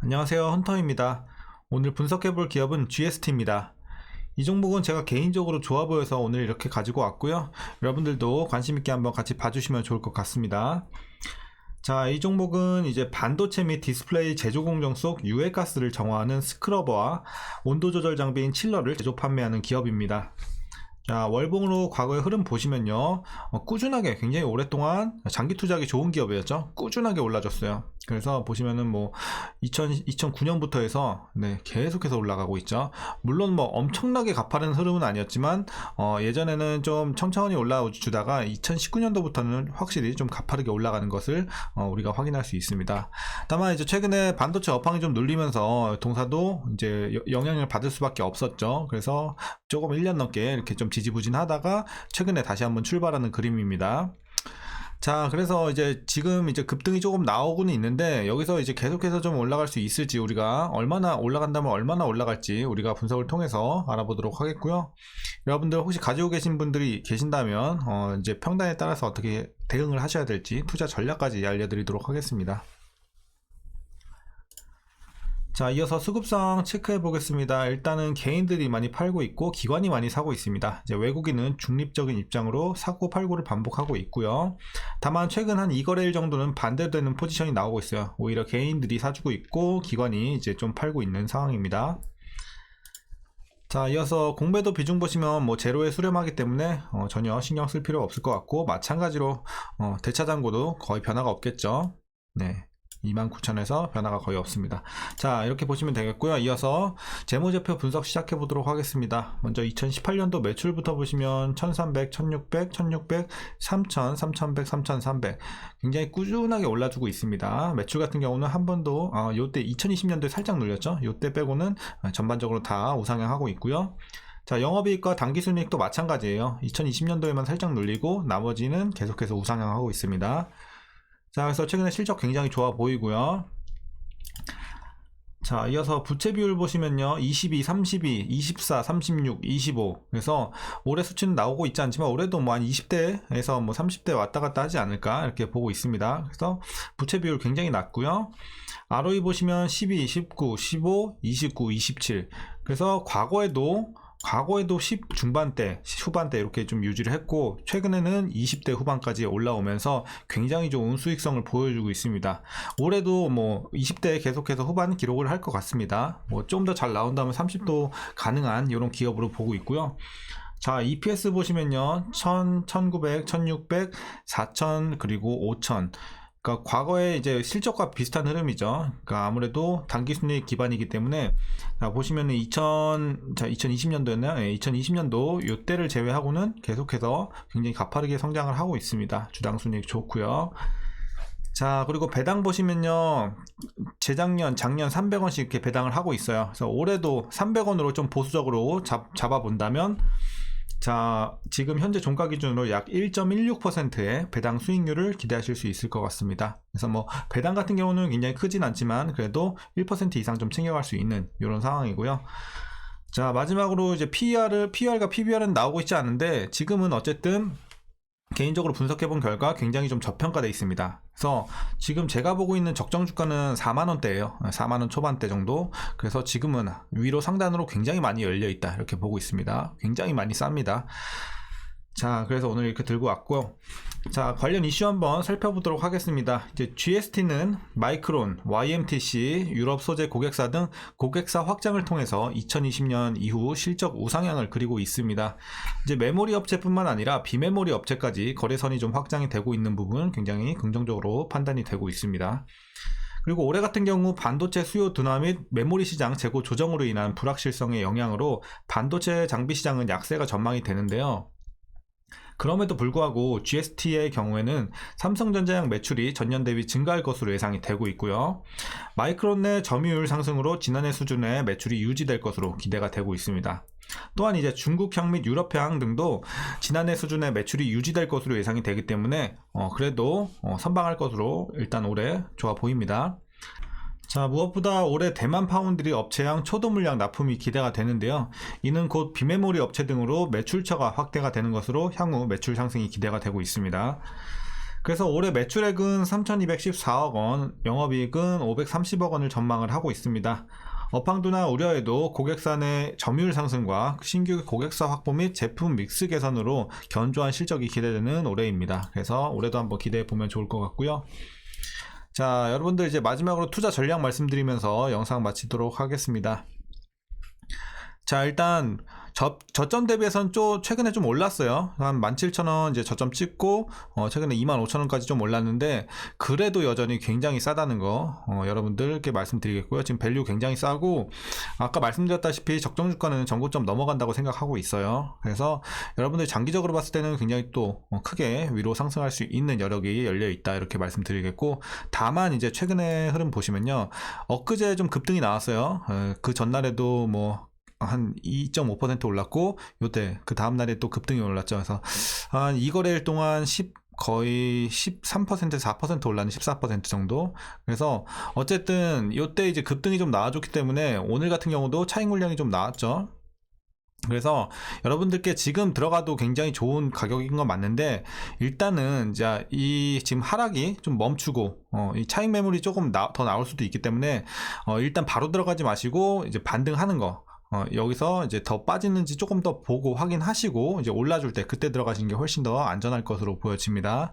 안녕하세요. 헌터입니다. 오늘 분석해볼 기업은 GST입니다. 이 종목은 제가 개인적으로 좋아 보여서 오늘 이렇게 가지고 왔고요. 여러분들도 관심있게 한번 같이 봐주시면 좋을 것 같습니다. 자, 이 종목은 이제 반도체 및 디스플레이 제조 공정 속 유해 가스를 정화하는 스크러버와 온도 조절 장비인 칠러를 제조 판매하는 기업입니다. 자, 월봉으로 과거의 흐름 보시면요. 어, 꾸준하게 굉장히 오랫동안 장기 투자하기 좋은 기업이었죠. 꾸준하게 올라줬어요. 그래서 보시면은 뭐 2000, 2009년부터 해서 네, 계속해서 올라가고 있죠. 물론 뭐 엄청나게 가파른 흐름은 아니었지만 어, 예전에는 좀 천천히 올라주다가 2019년도부터는 확실히 좀 가파르게 올라가는 것을 어, 우리가 확인할 수 있습니다. 다만 이제 최근에 반도체 업황이 좀 눌리면서 동사도 이제 여- 영향을 받을 수밖에 없었죠. 그래서 조금 1년 넘게 이렇게 좀 지지부진하다가 최근에 다시 한번 출발하는 그림입니다. 자, 그래서 이제 지금 이제 급등이 조금 나오고는 있는데 여기서 이제 계속해서 좀 올라갈 수 있을지 우리가 얼마나 올라간다면 얼마나 올라갈지 우리가 분석을 통해서 알아보도록 하겠고요. 여러분들 혹시 가지고 계신 분들이 계신다면 어, 이제 평단에 따라서 어떻게 대응을 하셔야 될지 투자 전략까지 알려드리도록 하겠습니다. 자, 이어서 수급상 체크해 보겠습니다. 일단은 개인들이 많이 팔고 있고 기관이 많이 사고 있습니다. 이제 외국인은 중립적인 입장으로 사고 팔고를 반복하고 있고요. 다만 최근 한 2거래일 정도는 반대되는 포지션이 나오고 있어요. 오히려 개인들이 사주고 있고 기관이 이제 좀 팔고 있는 상황입니다. 자, 이어서 공매도 비중 보시면 뭐 제로에 수렴하기 때문에 어, 전혀 신경 쓸 필요 없을 것 같고 마찬가지로 어, 대차장고도 거의 변화가 없겠죠. 네. 29,000에서 변화가 거의 없습니다. 자, 이렇게 보시면 되겠고요. 이어서 재무제표 분석 시작해 보도록 하겠습니다. 먼저 2018년도 매출부터 보시면 1,300, 1,600, 1,600, 3,000, 3,100, 3,300 굉장히 꾸준하게 올라주고 있습니다. 매출 같은 경우는 한 번도 어, 요때 2020년도에 살짝 눌렸죠. 요때 빼고는 전반적으로 다 우상향하고 있고요. 자, 영업이익과 당기순이익도 마찬가지예요. 2020년도에만 살짝 눌리고 나머지는 계속해서 우상향하고 있습니다. 자, 그래서 최근에 실적 굉장히 좋아 보이고요. 자, 이어서 부채 비율 보시면요. 22, 32, 24, 36, 25. 그래서 올해 수치는 나오고 있지 않지만 올해도 뭐 한 20대에서 뭐 30대 왔다 갔다 하지 않을까 이렇게 보고 있습니다. 그래서 부채 비율 굉장히 낮고요. ROE 보시면 12, 19, 15, 29, 27. 그래서 과거에도 과거에도 10 중반대, 후반대 이렇게 좀 유지를 했고 최근에는 20대 후반까지 올라오면서 굉장히 좋은 수익성을 보여주고 있습니다. 올해도 뭐 20대에 계속해서 후반 기록을 할 것 같습니다. 뭐 좀 더 잘 나온다면 30도 가능한 이런 기업으로 보고 있고요. 자, EPS 보시면요. 1000, 1900, 1600, 4000 그리고 5000 그러니까 과거에 이제 실적과 비슷한 흐름이죠. 그러니까 아무래도 단기 순이익 기반이기 때문에 자, 보시면은 2000, 자, 2020년도였나요? 예, 2020년도 요때를 제외하고는 계속해서 굉장히 가파르게 성장을 하고 있습니다. 주당 순이익 좋고요. 자, 그리고 배당 보시면요. 재작년, 작년 300원씩 이렇게 배당을 하고 있어요. 그래서 올해도 300원으로 좀 보수적으로 잡, 잡아본다면 자, 지금 현재 종가 기준으로 약 1.16%의 배당 수익률을 기대하실 수 있을 것 같습니다. 그래서 뭐 배당 같은 경우는 굉장히 크진 않지만 그래도 1% 이상 좀 챙겨갈 수 있는 이런 상황이고요. 자, 마지막으로 이제 PER을 PER과 PBR은 나오고 있지 않은데 지금은 어쨌든 개인적으로 분석해 본 결과 굉장히 좀 저평가되어 있습니다. 그래서 지금 제가 보고 있는 적정 주가는 4만 원대예요. 4만 원 초반대 정도. 그래서 지금은 위로 상단으로 굉장히 많이 열려 있다. 이렇게 보고 있습니다. 굉장히 많이 쌉니다. 자, 그래서 오늘 이렇게 들고 왔고요. 자, 관련 이슈 한번 살펴보도록 하겠습니다. 이제 GST는 마이크론, YMTC, 유럽 소재 고객사 등 고객사 확장을 통해서 2020년 이후 실적 우상향을 그리고 있습니다. 이제 메모리 업체뿐만 아니라 비메모리 업체까지 거래선이 좀 확장이 되고 있는 부분 굉장히 긍정적으로 판단이 되고 있습니다. 그리고 올해 같은 경우 반도체 수요 둔화 및 메모리 시장 재고 조정으로 인한 불확실성의 영향으로 반도체 장비 시장은 약세가 전망이 되는데요. 그럼에도 불구하고 GST의 경우에는 삼성전자양 매출이 전년 대비 증가할 것으로 예상이 되고 있고요. 마이크론 내 점유율 상승으로 지난해 수준의 매출이 유지될 것으로 기대가 되고 있습니다. 또한 이제 중국향 및 유럽향 등도 지난해 수준의 매출이 유지될 것으로 예상이 되기 때문에 어, 그래도 어, 선방할 것으로 일단 올해 좋아 보입니다. 자, 무엇보다 올해 대만 파운드리 업체양 초도 물량 납품이 기대가 되는데요. 이는 곧 비메모리 업체 등으로 매출처가 확대가 되는 것으로 향후 매출 상승이 기대가 되고 있습니다. 그래서 올해 매출액은 3,214억 원, 영업이익은 530억 원을 전망을 하고 있습니다. 업황도나 우려에도 고객사 내 점유율 상승과 신규 고객사 확보 및 제품 믹스 개선으로 견조한 실적이 기대되는 올해입니다. 그래서 올해도 한번 기대해 보면 좋을 것 같고요. 자, 여러분들 이제 마지막으로 투자 전략 말씀드리면서 영상 마치도록 하겠습니다. 자, 일단 저, 저점 대비해서는 좀 최근에 좀 올랐어요. 한 17,000원 이제 저점 찍고 어, 최근에 25,000원까지 좀 올랐는데 그래도 여전히 굉장히 싸다는 거 어, 여러분들께 말씀드리겠고요. 지금 밸류 굉장히 싸고 아까 말씀드렸다시피 적정 주가는 전고점 넘어간다고 생각하고 있어요. 그래서 여러분들 장기적으로 봤을 때는 굉장히 또 어, 크게 위로 상승할 수 있는 여력이 열려 있다 이렇게 말씀드리겠고 다만 이제 최근에 흐름 보시면요. 엊그제 좀 급등이 나왔어요. 어, 그 전날에도 뭐 한 2.5% 올랐고 요때 그 다음 날에 또 급등이 올랐죠. 그래서 한이 거래일 동안 10 거의 13%에서 4% 올랐는 14% 정도. 그래서 어쨌든 요때 이제 급등이 좀 나와줬기 때문에 오늘 같은 경우도 차익 물량이 좀 나왔죠. 그래서 여러분들께 지금 들어가도 굉장히 좋은 가격인 건 맞는데 일단은 이제 이 지금 하락이 좀 멈추고 어, 이 차익 매물이 조금 나, 더 나올 수도 있기 때문에 어, 일단 바로 들어가지 마시고 이제 반등하는 거 어, 여기서 이제 더 빠지는지 조금 더 보고 확인하시고 이제 올라줄 때 그때 들어가시는 게 훨씬 더 안전할 것으로 보여집니다.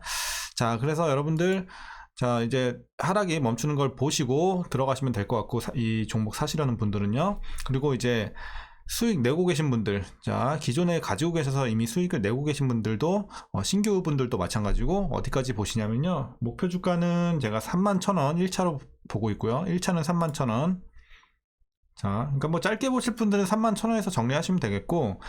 자, 그래서 여러분들 자, 이제 하락이 멈추는 걸 보시고 들어가시면 될 것 같고 사- 이 종목 사시려는 분들은요. 그리고 이제 수익 내고 계신 분들, 자, 기존에 가지고 계셔서 이미 수익을 내고 계신 분들도, 어, 신규 분들도 마찬가지고, 어디까지 보시냐면요. 목표 주가는 제가 3만 1,000원 1차로 보고 있고요. 1차는 3만 1,000원. 자, 그러니까 뭐 짧게 보실 분들은 3만 1,000원에서 정리하시면 되겠고,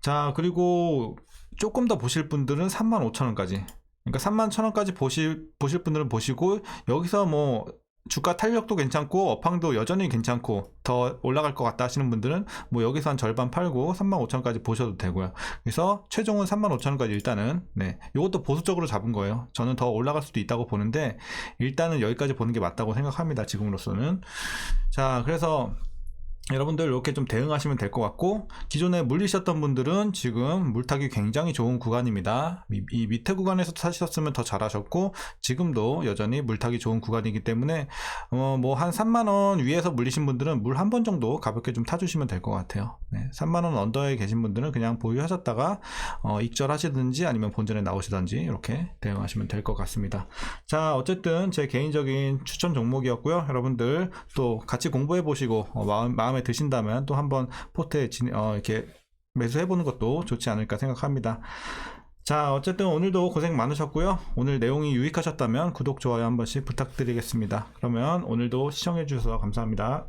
자, 그리고 조금 더 보실 분들은 3만 5천원까지. 그러니까 3만 1,000원까지 보실, 보실 분들은 보시고, 여기서 뭐, 주가 탄력도 괜찮고, 업황도 여전히 괜찮고, 더 올라갈 것 같다 하시는 분들은, 뭐, 여기서 한 절반 팔고, 3만 5천원까지 보셔도 되고요. 그래서, 최종은 3만 5천원까지 일단은, 네. 요것도 보수적으로 잡은 거예요. 저는 더 올라갈 수도 있다고 보는데, 일단은 여기까지 보는 게 맞다고 생각합니다. 지금으로서는. 자, 그래서, 여러분들 이렇게 좀 대응하시면 될 것 같고 기존에 물리셨던 분들은 지금 물타기 굉장히 좋은 구간입니다. 이, 이 밑에 구간에서 사셨으면 더 잘하셨고 지금도 여전히 물타기 좋은 구간이기 때문에 어, 뭐 한 3만 원 위에서 물리신 분들은 물 한 번 정도 가볍게 좀 타주시면 될 것 같아요. 네, 3만 원 언더에 계신 분들은 그냥 보유하셨다가 어, 익절하시든지 아니면 본전에 나오시든지 이렇게 대응하시면 될 것 같습니다. 자 어쨌든 제 개인적인 추천 종목이었고요. 여러분들 또 같이 공부해 보시고 어, 마음, 마음에 드신다면 또 한번 포트에 진, 어, 이렇게 매수해 보는 것도 좋지 않을까 생각합니다. 자 어쨌든 오늘도 고생 많으셨고요. 오늘 내용이 유익하셨다면 구독 좋아요 한 번씩 부탁드리겠습니다. 그러면 오늘도 시청해 주셔서 감사합니다.